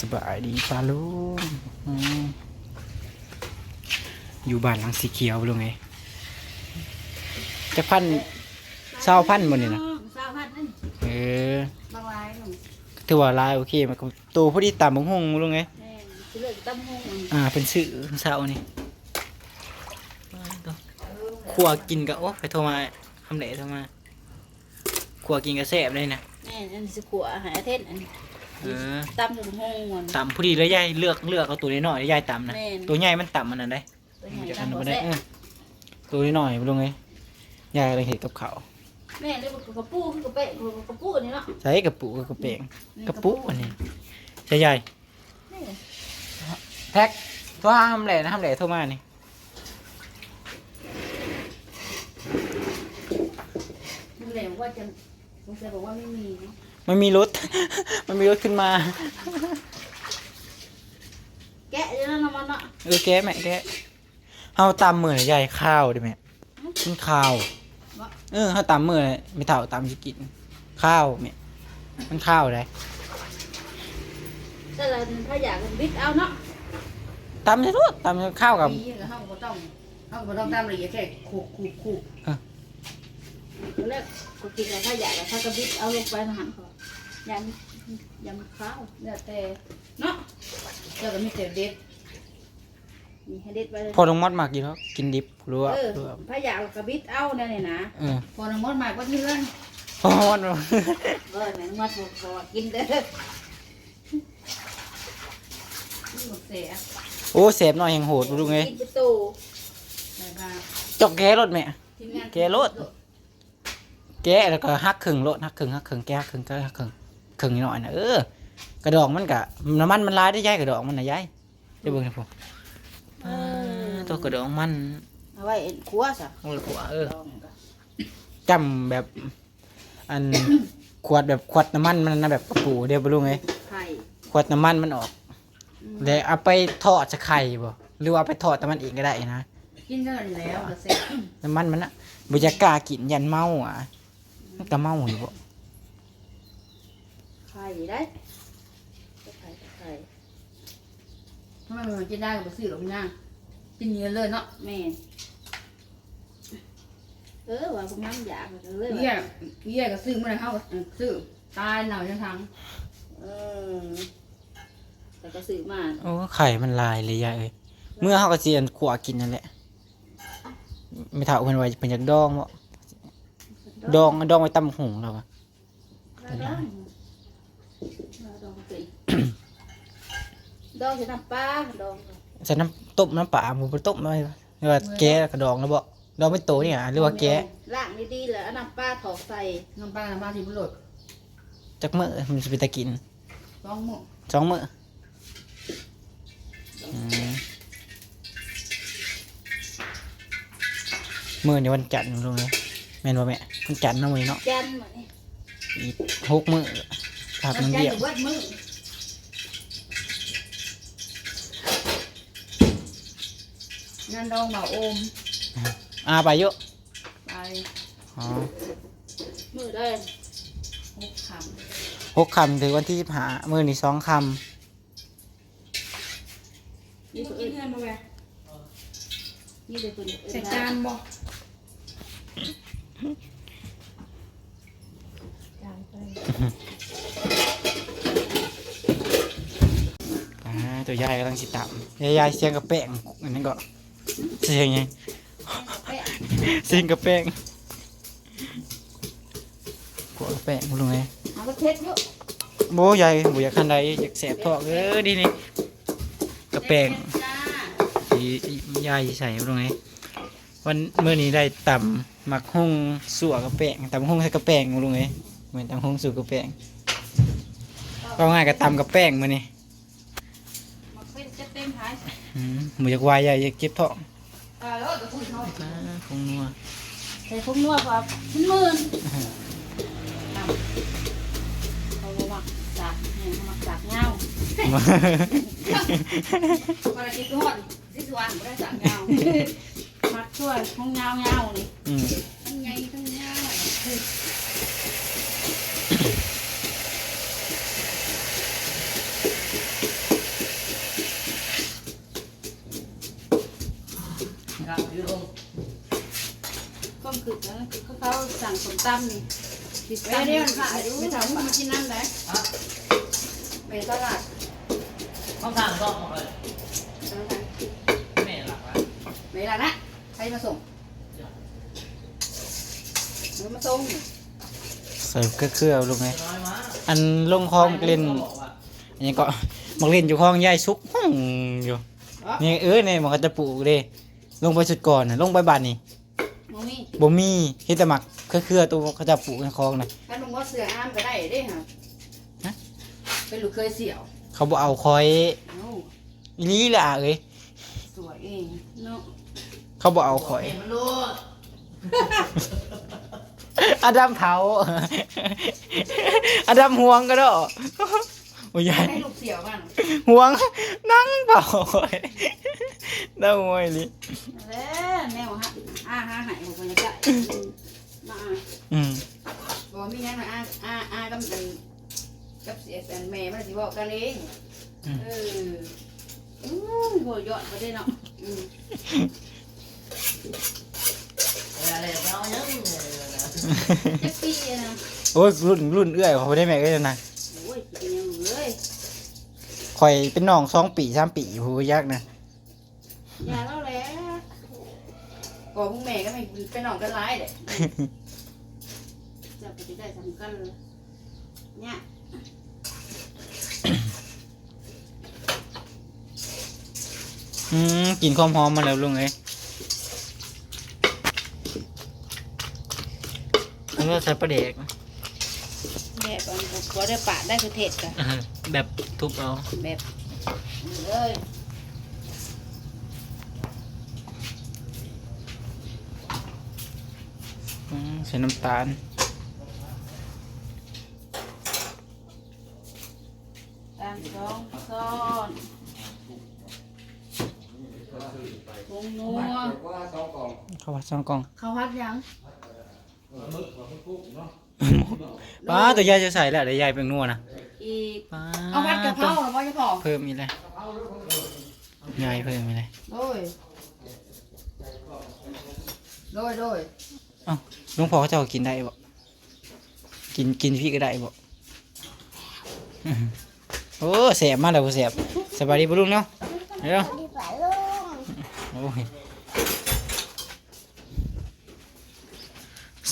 สบายดีปลาลุงอืมอยู่บ้านหลังสีเขียวลุงไงจะพันเศร้าพันหมดนี่นะสาวพัดนั่นเออบางลายหนุ่มถือว่าลายโอเคมันก็ตัวพอดีตามบงหงลุงไงแม่สิเลือกตั้มห้องมันอ่าเป็นสื่อเศร้านี่ขวกินกับโอ้ไปโทรมาคำไหนโทรมาขวกินกับแซ่บเลยนะแม่อันนี้สิขัวอาหารเทศอันนี้ เออตั้มอยู่ห้องมันต่ำพอดีแล้วยายเลือกเลือกเอาตัวน้อยๆยายตำนะแม่น ตัวใหญ่มันตำมันนั่นได้ตัวใหญ่อันมนั้นบ่บ่ได้แซ่เออตัวน้อยๆลงไงยายเลยเห็ดกับเขาวแม่ได้กระปูคือกระเปะกระปูนี่เนาะใส่กระปุกกับกระเปงกระปุกอันนี้ใช่ยายนี่แพ็คตัวห้ามแหล่นะห้ามแหล่โทรมานี่ดูแลว่าจะสงสัยบอกว่าไม่มีเนาะ มันมีรถ มันมีรถขึ้นมา แกะเดี๋ยวนั้นเอามันเนาะเออแกะแม่แกะเฮาตำมือใหญ่ข้าวดิแม่กินข้าว เออเฮาตำมือไม่เท่าตำสิกิน ข้าวแม่มันข้าวได้แต่ละถ้าอยากกันบิดเอาเนาะตำจะรู้ตำข้าวกับมีก็เฮาบ่ต้องเฮาบ่ต้องทำละเอียดแค่ขูกขูกขูกอะแล้วก็กินแล้วถ้าอยากแล้วถ้ากระบิดเอาลงไปในอาหารเขา ยำยำข้าวแล้วแต่เนาะแล้วก็มีแต่เด็ดนี่ให้เด็ดไปเลยพอลงมอดมากกินแล้วกินดิบรู้ว่าเออรู้ว่าถ้าอยากกระบิดเอาเนี่ยนี่นะเออพอน้ำมันมากก็เพื่อนพอมอดเออแม่งมาถูกพอกินเด้อนี่หมดเสียโอ้เสพหน่อยยังโหดรู้ไงกินประตูแล้วก็จอกแกะรถแม่ ทีมงาน แกะรถ แกะแล้วก็หักครึ่งรถหักครึ่งหักครึ่งแกะหักครึ่งก็หักครึ่ง ครึ่งนิดหน่อยนะเออกระดองมันกะน้ำมันมันลายได้ย้ายกระดองมันนะย้ายเดี๋ยวเบิ่งนะผมเออตัวกระดองมันเอาไว้ครัวซะโอ้ยขวาเออจำแบบอันขวดแบบขวดน้ำมันมันนะแบบกระปูเดี๋ยวบ่รู้ไงไข่ขวดน้ำมันมันออกแล้วเอาไปทอดจะไข่บ่หรือว่าเอาไปทอดแต่มันเองก็ได้นะกินเท่านั้นแล้วก็เสร็จน้ำมันมันอะบุจะกล้ากินยันเมาอะมันก็เมาอยู่บ่ ไข่ได้ไข่ไข่ทำไมมันกินได้กับซื้อหรอกย่างกินเยอะเลยเนาะแม่เออว่าพวกน้ำอยากก็เลยเยี่ยว่าเยี่ยก็ซื้อเมื่อไหรเขาก็ซื้อตายเหนาจังทังเออแต่ก็ซื้อมาโอ้ไข่มันลายเลยยายเอ้ยเมื่อเฮาก็สิอันขวกินนั่นแหละไม่เท่าเพิ่นว่าเพิ่นอยากดองบ่ดองดองไว้ตำหุงแล้วก็ดอง ดองสิดองจะน้ำปลาดองใส่น้ำต้มน้ำปลาหมูไปต้มไว้หรือว่าแกะแล้วก็ดองแล้วบ่ดองไม่โตนี่อะหรือว่าแกะล้างดีๆแล้วเอาน้ำปลาถอกใส่น้ำปลาน้ำปลาที่บุหรี่จักมื้อมันสิไปตะกินต้องหมกสองมื้ออืมมื้อนี้วันจันทร์รู้ไหมแม่นบ่แม่วันจันทร์เนาะมื้อนี้เนาะแกนมานี่อีกหกมื้อ ครับมันใจเดียวอยู่เบิดมืองานดองเบาโอมอ่าไปเยอะไปอ๋อมือได้หกคหกคำถึงวันที่หามื้อนี้สองคำนี่กินเงินมาแม่นี่เลยคุณใส่จานบ่จานไปำอ่า ตัวยายกำลังสิตามยายยายเสียงกระแป้งอันนั้นก็เสียงไงเสียงกระแป้งกลัวกระแป้งรู้ไหมเอาไปเช็ดเยอะโบยายบ่อยากคันใดอยากแสบท้องเออดีนี่กระแป้งจ้าที่ยายใส่รู้ไหมวันเมื่อนี้ได้ตำหมักหุ่งสั่วกระแป้งตำหุ่งใส่กระแป้งรู้ไหมเหมือนตำหุ่งสู่กระแป้งก็ง่ายกับตำกระแป้งมื่อนี้ มาเป็นจะเต็มท้าย อืม หมูอยากวายยายอยากเก็บท้องตายแล้วจะพูดเขาอ่าคงนัวใส่พวกนัวพอชิ้นหมื่นเขาบอกว่าจากเนี่ยมาจากเงาคนละกินก็หอดที่สวนไม่ได้สั่งยาวมัดช่วยของเงาเงานี่อืมทั้งใหญ่ทั้งยา คือนะคือเขาสั่งสมตำนี่ติดตามเดี๋ยวมันขาขายยดูไม่ถามว่ามามากินน้ำไหนไปตลาดห้องทางก็เลยตลาดไม่หลักละเวลานะใครมาส่งหรือมาส่งใส่เครือๆลงไงอันลงคลองเล่นอันนี้ก็มักเล่นอยู่คลองยายซุกฮึ่งอยู่นี่เออเนี่ยมันก็จะปลูกเด้ลงไปสุดก่อนนะลงไปบ้านนี่ บ่มีเฮ็ดแต่หมักเครือๆตัวเขาจะปลูกในคลองน่ะถ้าลุงว่าเสืออ้ามก็ได้เด้ฮะฮะเป็นลูกเคยเสี่ยวเขาบ่เอาคอยเอ้าอีหลีล่ะเอ้ยสวยเองเนาะเขาบ่เอาคอย เห็นมันรู้อดัมเผา อดัมห่วงก็ได้ โอ้ยายให้ลูกเสี่ยวกันห่วงนั่งเผาคอยได้มวยนี่แล้วแนวฮะอ้าหาหายของคนจะมาอืมบอกมีงั้นมาอ้าอ้าอ้ากับกันกับเสียแฟนแม่มันสิบอกกันเองเอออืมหัวยอดไปได้เนาะอืมอะไรเรายังแท็กซี่นะโอ้ยรุ่นรุ่นเอื้อยเขาไม่ได้แม่ก็จะนะ ข่อยเป็นน้องสองปีสามปีโหยากนะอย่าเล่าแล้วบอกพวกแม่ก็ไม่เป็นน้องกันร้ายเด็จะไปได้สำคัญเลยเนี่ยอืมกินความหอมมาแล้วลุงเอ้ยแล้วก็ใส่ปลาเด็กแบบอันพอได้ปะได้คือเทศกัน แบบทุบเอาแบบเลยอืมใส่น้ำตาล ตามสองซ้อนวงนัวข้าวผัดสองกล่อง เขาวัดยัง ป้าตัวยายจะใส่แล้วเดี๋ยวยายเป็นนัวนะอีกป้าเอาวัดกับเขาหรือว่าจะพอเพิ่มอีกเลยยายเพิ่มอีกเลยโดยโดยโดยเอ้าลุงพ่อเขาจะเอากินได้บ่กินกินพี่ก็ได้บ่อื้อหือโอ้แสบมากเลยบ่แสบสบายดีบ่ลุงเนาะเดี๋ยวโอ้ย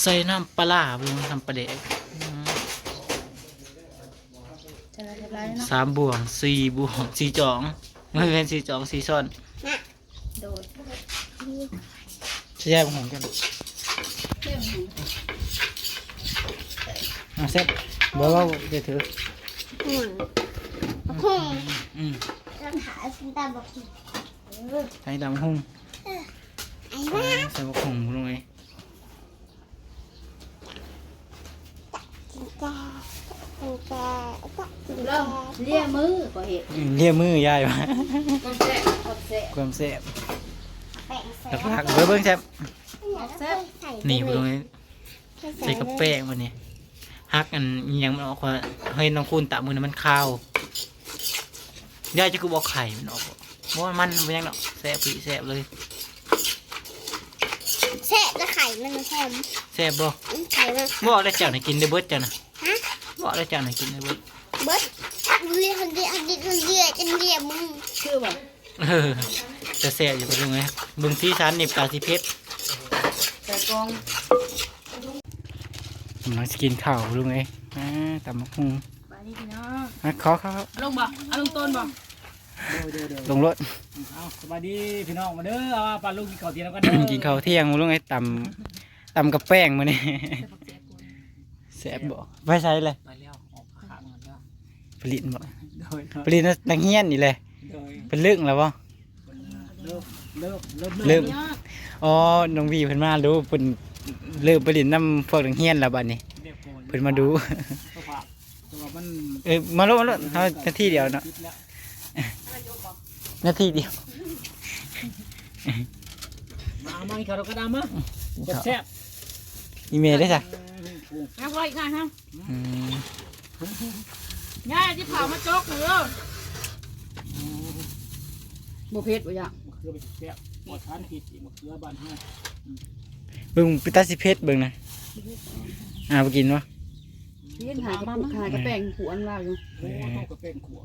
ส่น้ำปลาร้าบ่ลุงน้ำปลาแดกอืมจะไรจะไรเนาะสามบวงสี่บวงสี่จองไม่เป็นสี่จองสี่ซ่อนโดยใช่ไหมผมกันเที่ยงหนึ่งอะเซ็ตบอกว่าจะถืออืมหุ้งอืมต้องหาสินตาบอกใส่ดำหุ่งไอ้บ้าใส่บกหุ่งลงไป สินตาสินตาก็สิน เริ่ตามเลี่ยมือก็เห็ดอืมเรียกมือยายมาก็แซ่บกดเสะความแซ่บแป้งใส่หลักๆเบิ้งเบิ้งแซ่บใส่นี่ตรงนี้ใส่กับแป้งมันนี่ฮักอันอิหยังมันออกว่าเฮ้ยน้องคุณตะมือนั้นมันข้าวยายจะคือบอกไข่มันออกบ่บ่ว่ามันเป็นหยังเนาะแซ่บปีแซ่บเลยแซ่จะไข่มันหอมแซ่บบ่ไข่มันบ่ได้เจ้าไหนกินได้เบิดจ้ะนะฮะบ่ได้เจ้าไหนกินได้เบิดเบิด เรียกเรียกเรียกเรียกจนเรียกมึงชื่อว่าเออจะแซ่บอยู่เป็นยังไงเบิ่งที่ชั้นนี่ปลาสิเพชรแต่กองมาสกินข้าวลุงเอ้ยอ่าตำบักหุ่งไปนี่พี่น้องอะขอเขาลงบ่เอาลงต้นบ่ลงรถ เอาสวัสดีพี่น้องมาเด้อเอาปลาลูกกินข้าวเที่ยงแล้วกันเด้อ กินข้าวเที่ยงลุงไอ้ตำตำกับแป้งมาเนี่ยแซ่บบ่ไปใช้เลย ไปแล้วออกขาเงินแล้ว ผลิตบ่โดยผลิตนักเฮียนนี่เลยโดยเป็นเรื่องแล้วบ่เริ่มเริ่มเริ่มเริ่มอ๋อน้องวีเพิ่นมาดูเพิ่นเริ่มผลิตน้ำพวกนักเฮียนแล้วบัดนี้เรียกโกนเพิ่นมาดูตัวผักตัวมันเอ้ยมาโลดมาโลดเฮานาทีเดียวเนาะคิดแล้วนาทีเดียวมาเอามาอีกข้าวเราก็ดามาแซ่บอีเมลได้จ้ะแม่พออีกงานฮะอืม ย่าที่เผามาจกหนูเด้อบ่เผ็ดบ่อยากมะเขือไปแซ่บหมดทานผิดอีกมะเขือบ้านห้าเบิ่งไปตัดสิเพชรเบิ่งนะอ่าไปกินวะเลี้ยงหากระปุกหากระแป้งขวนเราอยู่โอ้ต้องกระเป็นขวด